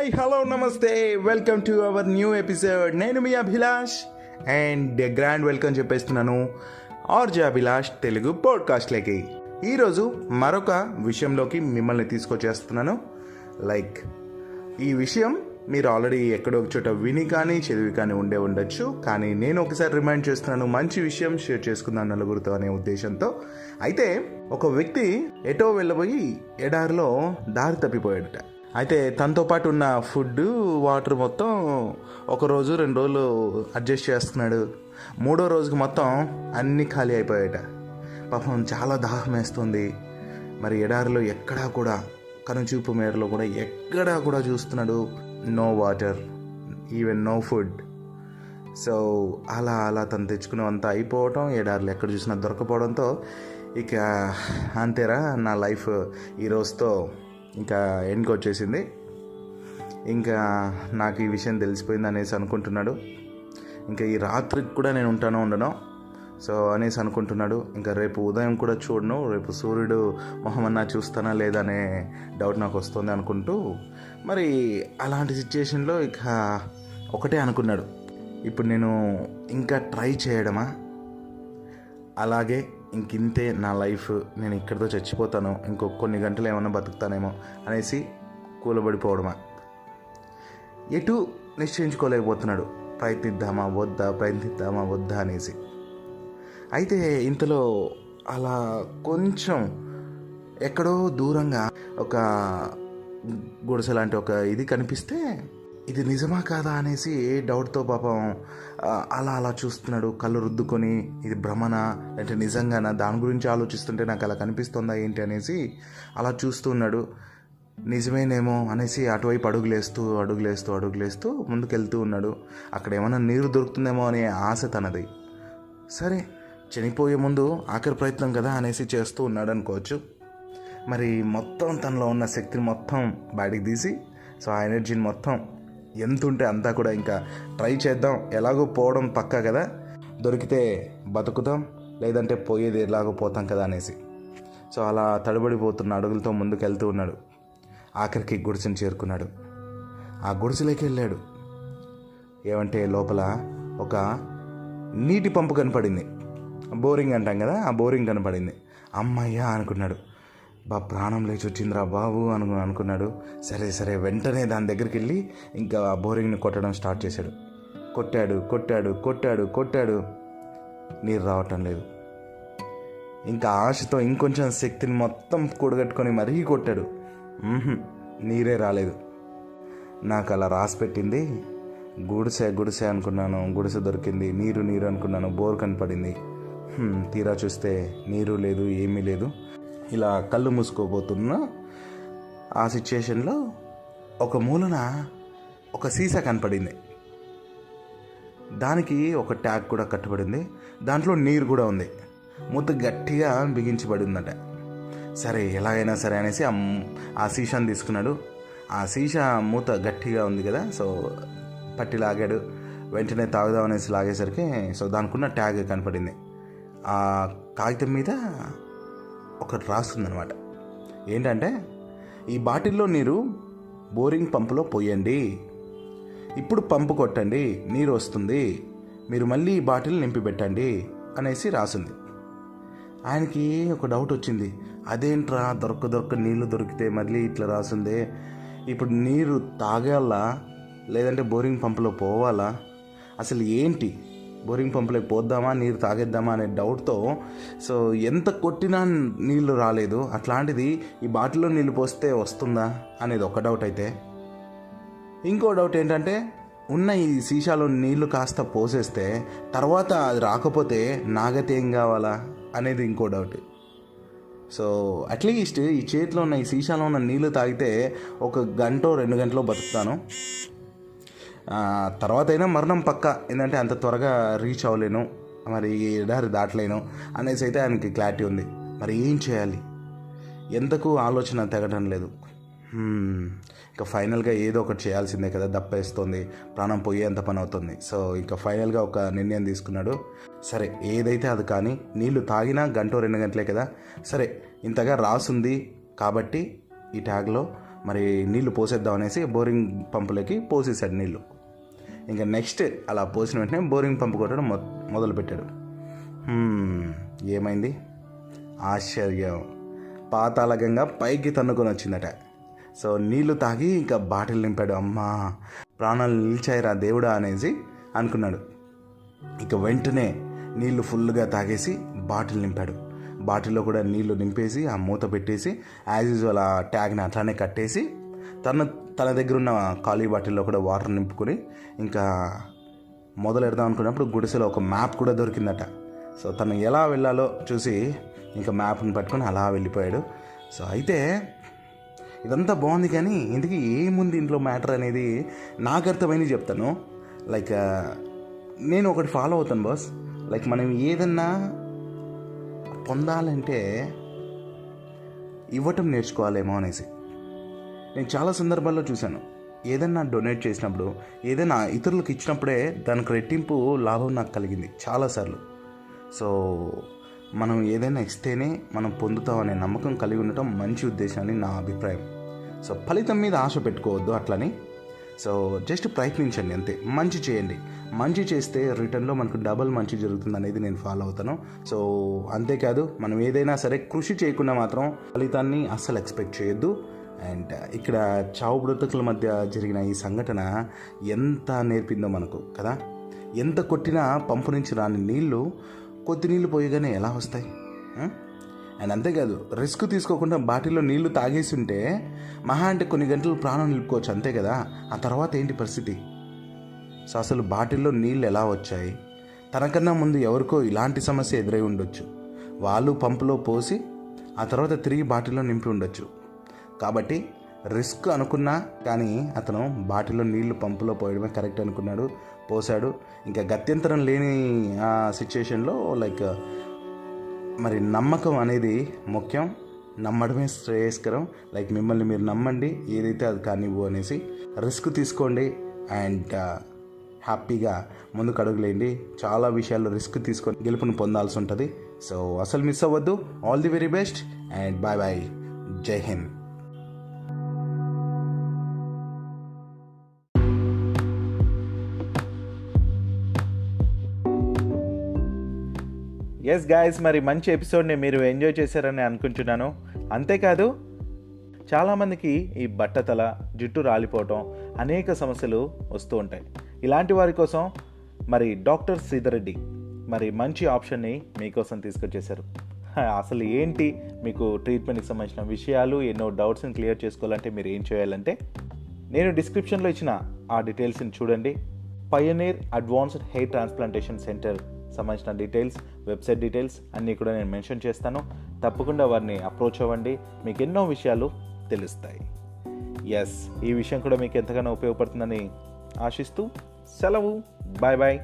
Hi hello నమస్తే welcome to our new episode నేను మీ అభిలాష్ అండ్ గ్రాండ్ వెల్కమ్ చెప్పేస్తున్నాను. ఆర్జే అభిలాష్ తెలుగు పాడ్కాస్ట్లోకి ఈరోజు మరొక విషయంలోకి మిమ్మల్ని తీసుకొచ్చేస్తున్నాను. లైక్ ఈ విషయం మీరు ఆల్రెడీ ఎక్కడో చోట విని కానీ చదివి కానీ ఉండే ఉండొచ్చు. కానీ నేను ఒకసారి రిమైండ్ చేస్తున్నాను మంచి విషయం షేర్ చేసుకుందాం నలుగురితో అనే ఉద్దేశంతో. అయితే ఒక వ్యక్తి ఎటో వెళ్ళబోయి ఎడారిలో దారి తప్పిపోయాడట. అయితే తనతో పాటు ఉన్న ఫుడ్ వాటర్ మొత్తం ఒక రోజు రెండు రోజులు అడ్జస్ట్ చేస్తున్నాడు. మూడో రోజుకి మొత్తం అన్నీ ఖాళీ అయిపోయాట పాపం చాలా దాహం వేస్తుంది. మరి ఎడారిలో ఎక్కడా కూడా కనుచూపు మేరలో కూడా ఎక్కడా కూడా చూస్తున్నాడు. No water even no food. So అలా అలా తను తెచ్చుకున్నవంతా అయిపోవటం ఎడారులు ఎక్కడ చూసినా దొరకపోవడంతో ఇక అంతేరా నా లైఫ్ ఈ రోజుతో ఇంకా ఎండ్కి వచ్చేసింది. ఇంకా నాకు ఈ విషయం తెలిసిపోయింది అనేసి అనుకుంటున్నాడు. ఇంకా ఈ రాత్రికి కూడా నేను ఉంటానో ఉండను సో అనేసి అనుకుంటున్నాడు. ఇంకా రేపు ఉదయం కూడా చూడను రేపు సూర్యుడు మొహమన్నా చూస్తానా లేదా అనే డౌట్ నాకు వస్తుంది అనుకుంటూ మరి అలాంటి సిచ్యుయేషన్లో ఇక ఒకటే అనుకున్నాడు. ఇప్పుడు నేను ఇంకా ట్రై చేయడమా? అలాగే ఇంకింతే నా లైఫ్ నేను ఇక్కడితో చచ్చిపోతాను ఇంకో కొన్ని గంటలు ఏమైనా బతుకుతానేమో అనేసి కూలబడిపోవడమా. ఎటు నిశ్చయించుకోలేకపోతున్నాడు. ప్రయత్నిద్దామా వద్దా ప్రయత్నిద్దామా వద్దా అనేసి. అయితే ఇంతలో అలా కొంచెం ఎక్కడో దూరంగా ఒక గుడిసె లాంటి ఒక ఇది కనిపిస్తే ఇది నిజమా కాదా అనేసి డౌట్తో పాపం అలా అలా చూస్తున్నాడు. కళ్ళు రుద్దుకొని ఇది భ్రమణ అంటే నిజంగానా? దాని గురించి ఆలోచిస్తుంటే నాకు అలా కనిపిస్తుందా ఏంటి అనేసి అలా చూస్తున్నాడు నిజమేనేమో అనేసి అటువైపు అడుగులేస్తూ అడుగులేస్తూ అడుగులేస్తూ ముందుకెళ్తూ ఉన్నాడు. అక్కడ ఏమైనా నీరు దొరుకుతుందేమో అనే ఆశ తనది. సరే చనిపోయే ముందు ఆఖరి ప్రయత్నం కదా అనేసి చేస్తూ ఉన్నాడు అనుకోవచ్చు. మరి మొత్తం తనలో ఉన్న శక్తిని మొత్తం బయటికి తీసి సో ఆ ఎనర్జీని మొత్తం ఎంత ఉంటే అంతా కూడా ఇంకా ట్రై చేద్దాం. ఎలాగో పోవడం పక్కా కదా? దొరికితే బతుకుతాం లేదంటే పోయేది ఎలాగో పోతాం కదా అనేసి. సో అలా తడబడిపోతున్న అడుగులతో ముందుకు వెళ్తూ ఉన్నాడు. ఆఖరికి గుడిసెను చేరుకున్నాడు. ఆ గుడిసెలోకి వెళ్ళాడు. ఏమంటే లోపల ఒక నీటి పంపు కనపడింది. బోరింగ్ అంటాం కదా ఆ బోరింగ్ కనపడింది. అమ్మయ్యా అనుకున్నాడు. బా ప్రాణం లేచి వచ్చిందిరా బాబు అను అనుకున్నాడు. సరే సరే వెంటనే దాని దగ్గరికి వెళ్ళి ఇంకా ఆ బోరింగ్ని కొట్టడం స్టార్ట్ చేశాడు. కొట్టాడు కొట్టాడు కొట్టాడు కొట్టాడు. నీరు రావటం లేదు. ఇంకా ఆశతో ఇంకొంచెం శక్తిని మొత్తం కూడగట్టుకొని మరీ కొట్టాడు. నీరే రాలేదు. నాకు అలా రాసి పెట్టింది. గుడిసె గుడిసె అనుకున్నాను. గుడిసె దొరికింది. నీరు నీరు అనుకున్నాను. బోర్ కనపడింది. తీరా చూస్తే నీరు లేదు ఏమీ లేదు. ఇలా కళ్ళు మూసుకోబోతున్నా ఆ సిచ్యుయేషన్లో ఒక మూలన ఒక సీసా కనపడింది. దానికి ఒక ట్యాగ్ కూడా కట్టబడింది. దాంట్లో నీరు కూడా ఉంది. మూత గట్టిగా బిగించబడి ఉందట సరే ఎలాగైనా సరే అనేసి ఆ మ్- సీసాని తీసుకున్నాడు. ఆ సీసా మూత గట్టిగా ఉంది కదా సో పట్టి లాగాడు. వెంటనే తాగుదాం అనేసి లాగేసరికి సో దానికి ఉన్న ట్యాగ్ కనపడింది. ఆ కాగితం మీద ఒకటి రాస్తుందనమాట ఏంటంటే ఈ బాటిల్లో నీరు బోరింగ్ పంపులో పోయండి. ఇప్పుడు పంపు కొట్టండి నీరు వస్తుంది. మీరు మళ్ళీ ఈ బాటిల్ నింపి పెట్టండి అనేసి రాసింది. ఆయనకి ఒక డౌట్ వచ్చింది. అదేంట్రా దొరక దొరక నీళ్ళు దొరికితే మళ్ళీ ఇట్లా రాసిందే? ఇప్పుడు నీరు తాగాలా? లేదంటే బోరింగ్ పంపులో పోవాలా? అసలు ఏంటి? బోరింగ్ పంపులోకి పోద్దామా నీరు తాగేద్దామా అనే డౌట్తో సో ఎంత కొట్టినా నీళ్ళు రాలేదు. అట్లాంటిది ఈ బాటిల్లో నీళ్ళు పోస్తే వస్తుందా అనేది ఒక డౌట్ అయితే. ఇంకో డౌట్ ఏంటంటే ఉన్న ఈ సీసాలో నీళ్ళు కాస్త పోసేస్తే తర్వాత అది రాకపోతే నాగతి ఏం కావాలా అనేది ఇంకో డౌట్. సో అట్లీస్ట్ ఈ చేతిలో ఉన్న ఈ సీసాలో ఉన్న నీళ్ళు తాగితే ఒక గంట రెండు గంటలో బతుకుతాను. తర్వాత అయినా మరణం పక్క ఏంటంటే అంత త్వరగా రీచ్ అవ్వలేను. మరి ఎడారి దాటలేను అనేసి అయితే ఆయనకి క్లారిటీ ఉంది. మరి ఏం చేయాలి? ఎంతకు ఆలోచన తెగడం లేదు. ఇంకా ఫైనల్గా ఏదో ఒకటి చేయాల్సిందే కదా దప్పేస్తుంది ప్రాణం పోయేంత పని అవుతుంది. సో ఇంకా ఫైనల్గా ఒక నిర్ణయం తీసుకున్నాడు. సరే ఏదైతే అది కానీ నీళ్ళు తాగినా గంట రెండు గంటలే కదా. సరే ఇంతగా రాసుంది కాబట్టి ఈ ట్యాగ్లో మరి నీళ్ళు పోసేద్దాం అనేసి బోరింగ్ పంపులకి పోసేసాడు నీళ్ళు. ఇంకా నెక్స్ట్ అలా పోసిన వెంటనే బోరింగ్ పంపు కొట్టడం మొ మొదలుపెట్టాడు ఏమైంది? ఆశ్చర్యం. పాతాళగంగా పైకి తన్నుకొని వచ్చిందట సో నీళ్ళు తాగి ఇంకా బాటిల్ నింపాడు. అమ్మా ప్రాణాలు నిలిచాయిరా దేవుడా అనేసి అనుకున్నాడు. ఇక వెంటనే నీళ్ళు ఫుల్గా తాగేసి బాటిల్ నింపాడు. బాటిల్లో కూడా నీళ్ళు నింపేసి ఆ మూత పెట్టేసి యాజ్ యూజువల్ ఆ ట్యాగ్ని అట్లానే కట్టేసి తన తన దగ్గర ఉన్న ఖాళీ బాటిల్లో కూడా వాటర్ నింపుకొని ఇంకా మొదలెడదాం అనుకున్నప్పుడు గుడిసెలో ఒక మ్యాప్ కూడా దొరికిందట. సో తను ఎలా వెళ్ళాలో చూసి ఇంకా మ్యాప్ని పట్టుకొని అలా వెళ్ళిపోయాడు. సో అయితే ఇదంతా బాగుంది కానీ ఇందుకు ఏముంది ఇంట్లో మ్యాటర్ అనేది నాకు అర్థమైంది చెప్తాను. లైక్ నేను ఒకటి ఫాలో అవుతాను బాస్. లైక్ మనం ఏదన్నా పొందాలంటే ఇవ్వటం నేర్చుకోవాలేమో అనేసి. నేను చాలా సందర్భాల్లో చూశాను. ఏదైనా డొనేట్ చేసినప్పుడు ఏదైనా ఇతరులకు ఇచ్చినప్పుడే దానికి రెట్టింపు లాభం నాకు కలిగింది చాలాసార్లు సో మనం ఏదైనా ఇస్తేనే మనం పొందుతాం అనే నమ్మకం కలిగి ఉండటం మంచి ఉద్దేశాన్ని నా అభిప్రాయం. సో ఫలితం మీద ఆశ పెట్టుకోవద్దు అట్లని. సో జస్ట్ ప్రయత్నించండి అంతే. మంచి చేయండి. మంచి చేస్తే రిటర్న్లో మనకు డబల్ మంచి జరుగుతుంది అనేది నేను ఫాలో అవుతాను. సో అంతేకాదు మనం ఏదైనా సరే కృషి చేయకుండా మాత్రం ఫలితాన్ని అస్సలు ఎక్స్పెక్ట్ చేయొద్దు. అండ్ ఇక్కడ చావు బ్రతుకుల మధ్య జరిగిన ఈ సంఘటన ఎంత నేర్పిందో మనకు కదా? ఎంత కొట్టినా పంపు నుంచి రాని నీళ్ళు కొద్ది నీళ్ళు పోయగానే ఎలా వస్తాయి? అండ్ అంతేకాదు రిస్క్ తీసుకోకుండా బాటిల్లో నీళ్ళు తాగేసి ఉంటే మహా అంటే కొన్ని గంటలు ప్రాణం నిలుపుకోవచ్చు అంతే కదా? ఆ తర్వాత ఏంటి పరిస్థితి? సో అసలు బాటిల్లో నీళ్ళు ఎలా వచ్చాయి? తనకన్నా ముందు ఎవరికో ఇలాంటి సమస్య ఎదురై ఉండొచ్చు. వాళ్ళు పంపులో పోసి ఆ తర్వాత తిరిగి బాటిల్లో నింపి ఉండొచ్చు. కాబట్టి రిస్క్ అనుకున్నా కానీ అతను బాటిల్లో నీళ్ళు పంపులో పోయడమే కరెక్ట్ అనుకున్నాడు పోసాడు ఇంకా గత్యంతరం లేని ఆ సిచ్యుయేషన్లో లైక్ మరి నమ్మకం అనేది ముఖ్యం. నమ్మడమే శ్రేయస్కరం. లైక్ మిమ్మల్ని మీరు నమ్మండి ఏదైతే అది కానివ్వు అనేసి రిస్క్ తీసుకోండి అండ్ హ్యాపీగా ముందుకు అడుగులేండి చాలా విషయాల్లో రిస్క్ తీసుకొని గెలుపుని పొందాల్సి ఉంటుంది. సో అసలు మిస్ అవ్వద్దు. All the very best and bye bye జై హింద్. ఎస్ గాయస్ మరి మంచి ఎపిసోడ్ని మీరు ఎంజాయ్ చేశారని అనుకుంటున్నాను. అంతేకాదు చాలామందికి ఈ బట్టతల జుట్టు రాలిపోవటం అనేక సమస్యలు వస్తూ ఉంటాయి. ఇలాంటి వారి కోసం మరి డాక్టర్ సీధరెడ్డి మరి మంచి ఆప్షన్ని మీకోసం తీసుకొచ్చేశారు. అసలు ఏంటి మీకు ట్రీట్మెంట్కి సంబంధించిన విషయాలు ఎన్నో డౌట్స్ని క్లియర్ చేసుకోవాలంటే మీరు ఏం చేయాలంటే నేను డిస్క్రిప్షన్లో ఇచ్చిన ఆ డీటెయిల్స్ని చూడండి. Pioneer advanced hair transplantation centre సంబంధించిన డీటెయిల్స్ వెబ్సైట్ డీటెయిల్స్ అన్నీ కూడా నేను మెన్షన్ చేస్తాను. తప్పకుండా వారిని అప్రోచ్ అవ్వండి. మీకు ఎన్నో విషయాలు తెలుస్తాయి. ఎస్ ఈ విషయం కూడా మీకు ఎంతగానో ఉపయోగపడుతుందని ఆశిస్తూ సెలవు. Bye bye